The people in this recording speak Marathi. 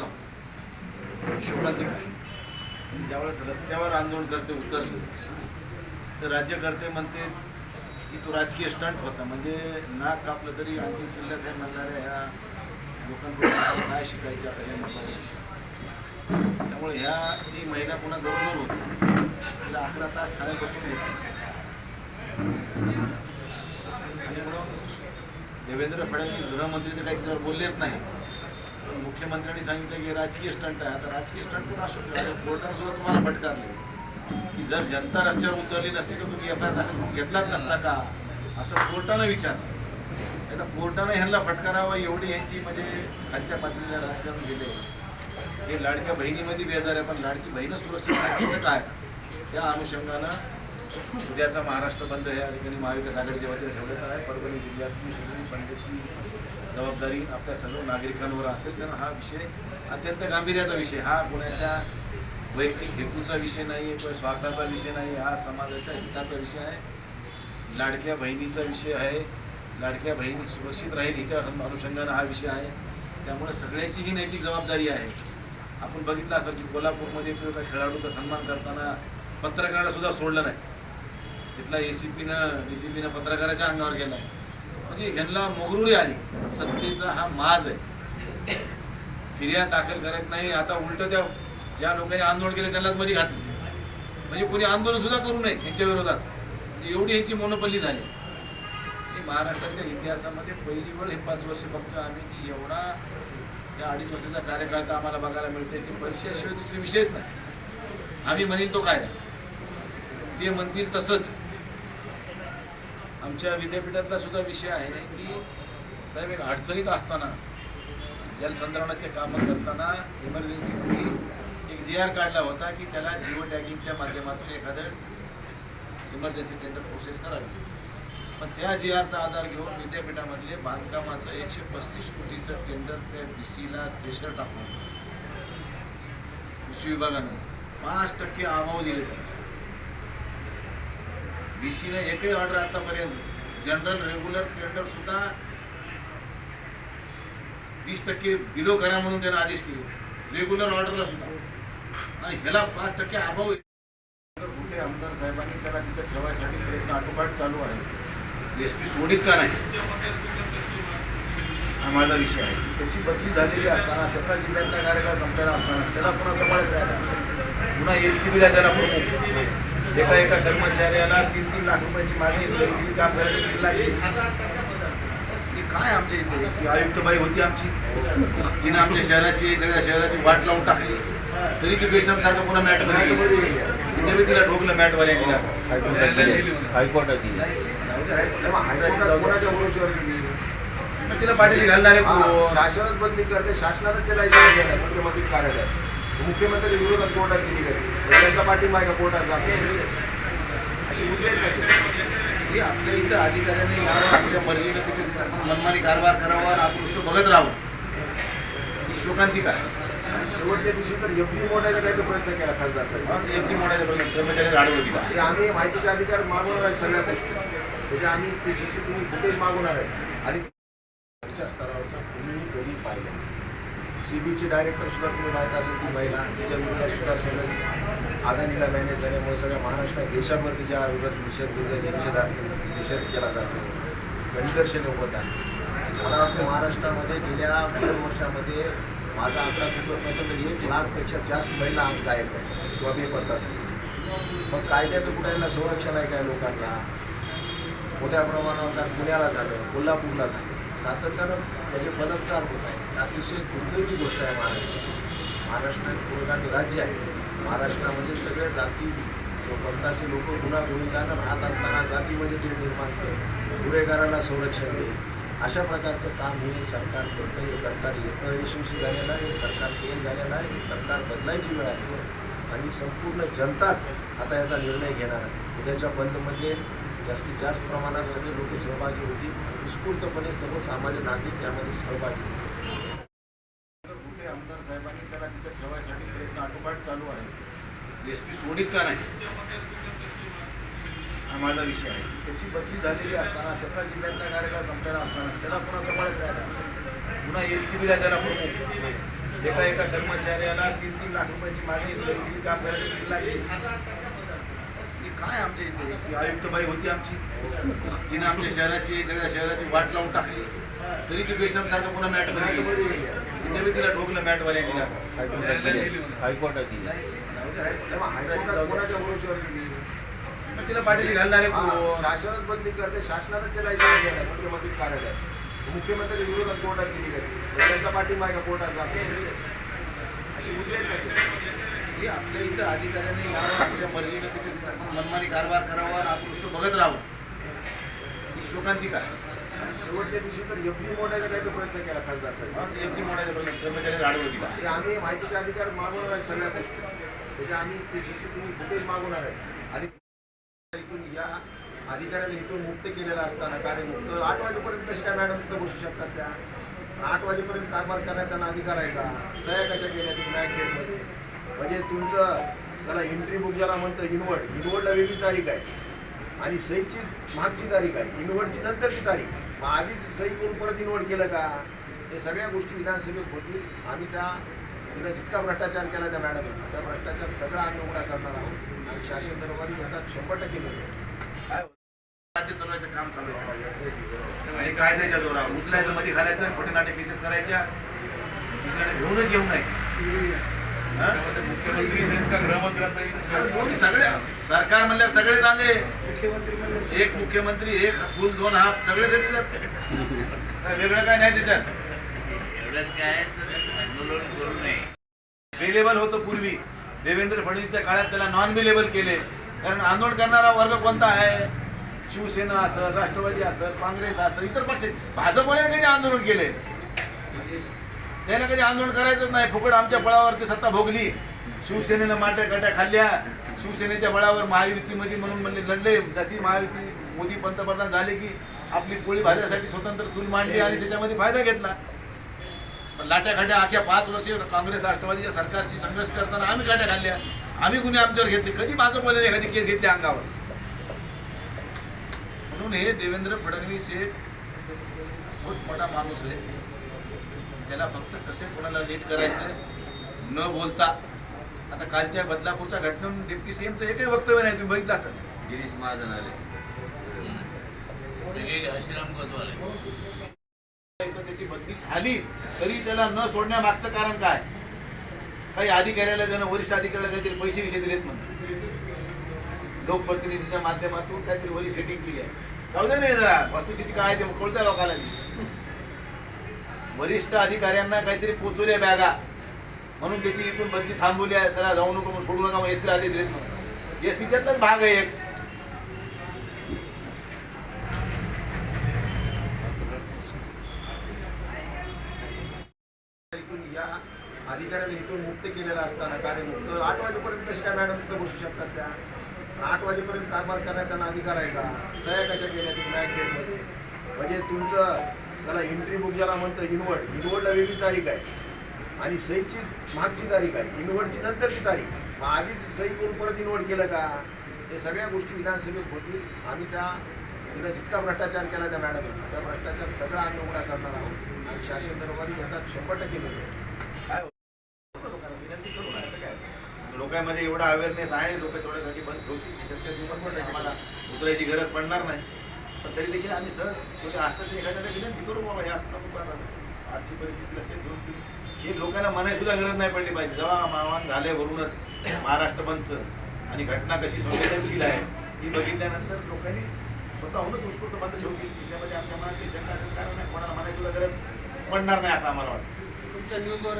वाटत नव्हतं आहे ज्यावेळेस रस्त्यावर आंदोलन करते उतरले तर राज्यकर्ते म्हणते की तो राजकीय स्टंट होता. म्हणजे नाक कापलं तरी आणखी शिल्लक काय म्हणणाऱ्या ह्या लोकांकडून काय शिकायचं आता हे महत्त्वाचा विषय त्यामुळे ह्या ती महिला पुन्हा गव्हर्नर होती तिला अकरा तास ठाण्यात बसून होती. आणि म्हणून देवेंद्र फडणवीस गृहमंत्री तर काही तिच्यावर बोललेच नाही. मुख्यमंत्र्यांनी सांगितलं की राजकीय स्टंट आहे. आता राजकीय स्टंट पण असू शकतो? कोर्टाने सुद्धा तुम्हाला फटकारले. की जर जनता रस्त्यावर उतरली नसती तर तुम्ही एफ आय आर दाखल करून घेतलाच नसता का? असं कोर्टानं विचारलं. आता कोर्टानं ह्यांना फटकारावं एवढी ह्यांची म्हणजे खालच्या पातळीला राजकारण गेले. हे लाडक्या बहिणीमध्ये बेजार आहे पण लाडकी बहीणच सुरक्षित राखण्याचं काय? त्या अनुषंगानं उद्याचा महाराष्ट्र बंद या ठिकाणी महाविकास आघाडीच्या वतीने ठेवण्यात आहे. परभणी जिल्ह्यातली सगळी बंदची जबाबदारी आपल्या सर्व नागरिकांवर असेल कारण हा विषय अत्यंत गांभीर्याचा विषय हा कोणाच्या वैयक्तिक हेतूचा विषय नाही आहे किंवा स्वार्थाचा विषय नाही हा समाजाच्या हिताचा विषय आहे. लाडक्या बहिणीचा विषय आहे. लाडक्या बहिणी सुरक्षित राहील हिच्या अनुषंगानं हा विषय आहे. त्यामुळे सगळ्याची ही नैतिक जबाबदारी आहे. आपण बघितलं असं की कोल्हापूरमध्ये एका खेळाडूचा सन्मान करताना पत्रकाराला सुद्धा सोडलं नाही. तिथला ए सी पीनं डी सी पीनं पत्रकाराच्या अंगावर गेला आहे म्हणजे ह्यांना मोगरुरी आली. सत्तेचा हा माज आहे. फिर्याद दाखल करत नाही. आता उलट त्या ज्या लोकांनी आंदोलन केले त्यांनाच मध्ये घातलं. म्हणजे कोणी आंदोलन सुद्धा करू नये यांच्या विरोधात. म्हणजे एवढी यांची मोनोपल्ली झाली. महाराष्ट्राच्या इतिहासामध्ये पहिली वेळ हे पाच वर्ष बघतो आम्ही की एवढा या अडीच वर्षाचा कार्यकाळ तर आम्हाला बघायला मिळते की परीक्षेशिवाय दुसरी विषयच नाही. आम्ही म्हणेन तो काय ते म्हणतील तसंच. आमच्या विद्यापीठातला सुद्धा विषय आहे की साहेब एक अडचणीत असताना जलसंधारणाचे कामं करताना इमर्जन्सी एक जी आर काढला होता की त्याला जिओ टॅगिंगच्या माध्यमातून एखादं इमर्जन्सी टेंडर प्रोसेस करावी. पण त्या जी आरचा आधार घेऊन विद्यापीठामधले बांधकामाचं एकशे पस्तीस कोटीचं टेंडर त्या बी सीला प्रेशर टाकून कृषी विभागानं पाच टक्के अभाव दिले त्याला. बी सीने एकही ऑर्डर आतापर्यंत जनरल रेग्युलर टेंडर सुद्धा वीस टक्के बिलो करा म्हणून त्यानं आदेश केले. रेग्युलर ऑर्डरला सुद्धा. आणि ह्याला पाच टक्के अभाव कुठे आमदार साहेबांनी त्याला तिथं ठेवायसाठी प्रयत्न आटोकाट चालू आहे. एस पी सोडित का नाही? हा माझा विषय आहे. त्याची बदली झालेली असताना त्याचा जिल्ह्यातला कार्यकाळ संपलेला असताना त्याला पुन्हा द्यायला पुन्हा एल सी बीला त्याला प्रमुख एका एका कर्मचाऱ्याला तीन तीन लाख रुपयाची मागणी काम करायला तीन लाख काय आमच्या इथे? आयुक्तबाई होती आमची. तिने आमच्या शहराची सगळ्या शहराची वाट लावून टाकली. तरी ती बेशम सारखं पुन्हा मॅटमध्ये गेली. तिथे बी तिला ठोकलं मॅट वाले तिला हायकोर्टात तिला पाठीशी घालणारे? शासनच बदली करते. शासनानंच त्याला मुख्यमंत्री कार्यालयात. मुख्यमंत्री विरोधात कोर्टात गेली का त्यांचा पाठिंबा आहे का कोर्टात जातो अशी मुद्दे हे आपल्या इथं अधिकाऱ्याने यावं आपल्या मर्जीने तिथे मनमानी कारभार करावा आणि आपण नुसतं बघत राहावं. ही शोकांतिक आहे. शेवटच्या दिवशी तर एफडी मोडायचा काही तो प्रयत्न केला खासदार साहेब? आडवं होती. का ते आम्ही माहितीचे अधिकार मागवणार आहे सगळ्या गोष्टी. त्याचे आम्ही ते सीसीटीव्ही फुटेज मागवणार आहे आणि वरच्या स्तरावरचा कुणीही कधी पाहिलं सीबीचे डायरेक्टर सुद्धा तुम्ही माहीत असेल ती महिला तिच्या विरोधात सुद्धा सगळं आदानीला मॅनेज झाल्यामुळे सगळ्या महाराष्ट्रात देशाभर तिच्या विरोधात निषेध निषेध निषेध केला जातो. निदर्शने होत आहे. मला वाटतं महाराष्ट्रामध्ये गेल्या दोन वर्षामध्ये माझा आकडा चुकत नसेल तर एक लाखपेक्षा जास्त महिला आज गायब आहे किंवा पडतात. मग कायद्याचं कुठायला संरक्षण आहे काय लोकांना? मोठ्या प्रमाणावर काय पुण्याला झालं कोल्हापूरला झालं? सातत्यानं त्याचे बलात्कार होत आहे. अतिशय दुर्दैवी गोष्ट आहे महाराष्ट्राची. महाराष्ट्र एक पुरोगामी राज्य आहे. महाराष्ट्रामध्ये सगळ्या जाती पंथाचे लोक गुन्हा गुन्हेगारानं राहत असताना जातीमध्ये ते निर्माण केलं गुन्हेगाराला संरक्षण देईल. अशा प्रकारचं काम हे सरकार करतं हे सरकार यशस्वी झालेलं आहे. हे सरकार फेल झालेलं आहे. हे सरकार बदलायची वेळ आहे. आणि संपूर्ण जनताच आता याचा निर्णय घेणार आहे. उद्याच्या बंदमध्ये जास्तीत जास्त प्रमाणात सगळे लोक सहभागी होतील. उत्स्फूर्तपणे सर्वसामान्य नागरिक यामध्ये सहभागी होतील. साहेबांनी त्याला तिथे ठेवायसाठी प्रयत्न आटोकाट चालू आहे. एस पी सोडित का नाही? हा माझा विषय आहे. त्याची बदली झालेली असताना त्याचा जिल्ह्यातला कार्यकाळ संपलेला असताना त्याला पुन्हा जवळ पुन्हा एल सी बीला त्याला प्रमुख एका एका कर्मचाऱ्याला तीन तीन लाख रुपयाची मागणी तरी काम करायचं तीन लाख काय आमच्या इथे? ती आयुक्तबाई होती आमची. तिने आमच्या शहराची सगळ्या शहराची वाट लावून टाकली. तरी ती बेशरम सारखं पुन्हा मॅटमध्ये मॅटमध्ये गेली. तिथे बी तिला ठोकलं मॅटवाल्या तिला हायकोर्टात गेली. हायकोर्टात गेली. कोणाच्या भरोश्यावर गेली? मग तिला पाठीशी घालणारे कोण? शासनच बंदी करते. शासनानं त्याला इथे गेलं मुख्यमंत्री कार्यालयात मुख्यमंत्री विरोधात कोर्टात गेली गेली त्यांचा पाठिंबा आहे का कोर्टात जातो अशी मुद्दे आहेत कसे हे आपल्या इथं अधिकाऱ्यांनी यावं आपल्या मर्जीनं तिथे मनमानी कारभार करावा आणि आपण नुसतं बघत राहावं. ही शोकांतिका आहे. आणि शेवटच्या दिवशी तर एफडी मोडायचा काही प्रयत्न केला खासदार साहेब. मोडायचं बघा, कर्मचाऱ्यांनी आडवं दिला. ते आम्ही माहितीचे अधिकार मागवणार आहे सगळ्या गोष्टी. त्याच्या आम्ही ते सीसीटीव्ही फुटेज मागवणार आहे. आणि इथून या अधिकाऱ्याला इथून मुक्त केलेलं असताना कार्यमुक्त आठ वाजेपर्यंत कसे काय मॅडम तिथं बसू शकतात त्या? आठ वाजेपर्यंत कारभार करण्यात त्यांना अधिकार आहे का? सह्या कशा केल्या तुम्ही गेटमध्ये म्हणजे तुमचं त्याला एंट्री बुक ज्याला म्हणतं इनवर्ड इनवर्डला वेगळी तारीख आहे. आणि सहीची मागची तारीख आहे. इनवर्डची नंतरची तारीख मग आधीच सही करून परत इनवर्ड केलं का? हे सगळ्या गोष्टी विधानसभेत होतील आम्ही त्या तिने जितका भ्रष्टाचार केला त्या मॅडम त्या भ्रष्टाचार सगळा आम्ही उघडा करणार आहोत. आणि शासन दरबारी याचा शंभर टक्के निर्णय. काय होतं? राज्य चालवायचं काम चालू आहे. हे कायद्याच्या जोरावर. उचलायचं मध्ये घालायचं खोटे नाटे केसेस करायच्या. दुसऱ्याने घेऊनच येऊ नये. हा? मुख्यमंत्री गृहमंत्र्यांचा दोन्ही सगळे सरकार म्हणल्यावर सगळे जाणे एक मुख्यमंत्री एक फुल दोन हाफ सगळे त्याच्यात काय वेगळं काय नाही त्याच्यात एवढ्यात काय तर आंदोलन करू नये. बेलेबल होतं पूर्वी. देवेंद्र फडणवीसच्या काळात त्याला नॉन बेलेबल केले. कारण आंदोलन करणारा वर्ग कोणता आहे? शिवसेना असेल राष्ट्रवादी असेल काँग्रेस असेल इतर पक्ष. भाजपने कधी आंदोलन केले? त्याने कधी आंदोलन करायचंच नाही. फुकट आमच्या बळावरती सत्ता भोगली. शिवसेनेनं माट्या काट्या खाल्ल्या. शिवसेनेच्या बळावर महायुतीमध्ये म्हणून म्हणले लढले. जशी महायुती मोदी पंतप्रधान झाले की आपली पोळी भाजण्यासाठी स्वतंत्र चूल मांडली आणि त्याच्यामध्ये फायदा घेतला. पण लाट्याखाट्या अख्या पाच वर्ष काँग्रेस राष्ट्रवादीच्या सरकारशी संघर्ष करताना आम्ही काट्या खाल्ल्या. आम्ही गुन्हे आमच्यावर घेतले. कधी माझं बोलले एखादी केस घेतली अंगावर? म्हणून हे देवेंद्र फडणवीस हे खूप मोठा माणूस आहे. त्याला फक्त कसे कोणाला नीट करायचं न बोलता आता कालच्या बदलापूरच्या घटनेतून डिप्टी सीएमचं एकही वक्तव्य नाही तुम्ही बघितलं असेल. गिरीश महाजन आले. त्याची बदली झाली तरी त्याला न सोडण्यामागचं कारण काय? काही अधिकाऱ्याला त्यानं वरिष्ठ अधिकाऱ्याला काहीतरी पैसे विषय दिलेत म्हणून. लोकप्रतिनिधीच्या माध्यमातून काहीतरी वरी सेटिंग केली आहे. जाऊ दे नाही जरा वस्तुस्थिती काय आहे ते कळत्या लोकांना. वरिष्ठ अधिकाऱ्यांना काहीतरी पोचवल्या बॅगा. म्हणून त्याची इथून बदली थांबवली आहे. त्याला जाऊ नको म्हणून सोडू नका मग एसपीला आदेश दिलेत म्हणून. एसपी त्यातलाच भाग आहे एक. अधिकाऱ्याने इथून मुक्त केलेलं असताना कार्यमुक्त आठ वाजेपर्यंत कसे काय मॅडम तिथं बसू शकतात त्या? आठ वाजेपर्यंत कारभार करण्यात त्यांना अधिकार आहे का? सह्या कशा केल्या तुम्ही नाईट गेटमध्ये म्हणजे तुमचं त्याला एंट्री बुक ज्याला म्हणतं इनवर्ड इनवर्डला वेगळी तारीख आहे. आणि सहीची मागची तारीख आहे. इनवर्डची नंतरची तारीख. मग आधीच सही करून परत इनवर्ड केलं का? हे सगळ्या गोष्टी विधानसभेत होतील. आम्ही त्या तिने जितका भ्रष्टाचार केला त्या मॅडम त्या भ्रष्टाचार सगळा आम्ही उघडा करणार आहोत. आणि शासन दरबारी याचा शंभर टक्के काय होतं? लोकांना विनंती करू ना, असं काय? लोकांमध्ये एवढा अवेअरनेस आहे. लोक थोड्यासाठी बंद ठेवतील त्याच्यात काही पण नाही. आम्हाला उतरायची गरज पडणार नाही. पण तरी देखील आम्ही सहज कोणी असलं तरी एखाद्याला विनंती करू बाबा हे असं आजची परिस्थिती लक्षात घेऊन हे लोकांना म्हणायची सुद्धा गरज नाही पडली पाहिजे. जेव्हा मावान झाल्यावरूनच महाराष्ट्र बंदचं आणि घटना कशी संवेदनशील आहे ती बघितल्यानंतर लोकांनी स्वतःहूनच उत्स्फूर्त बंद ठेवली त्याच्यामध्ये आमच्या मनाची शंका कारण नाही कोणाला म्हणायची सुद्धा गरज पडणार नाही असं आम्हाला वाटतं. तुमच्या न्यूजवर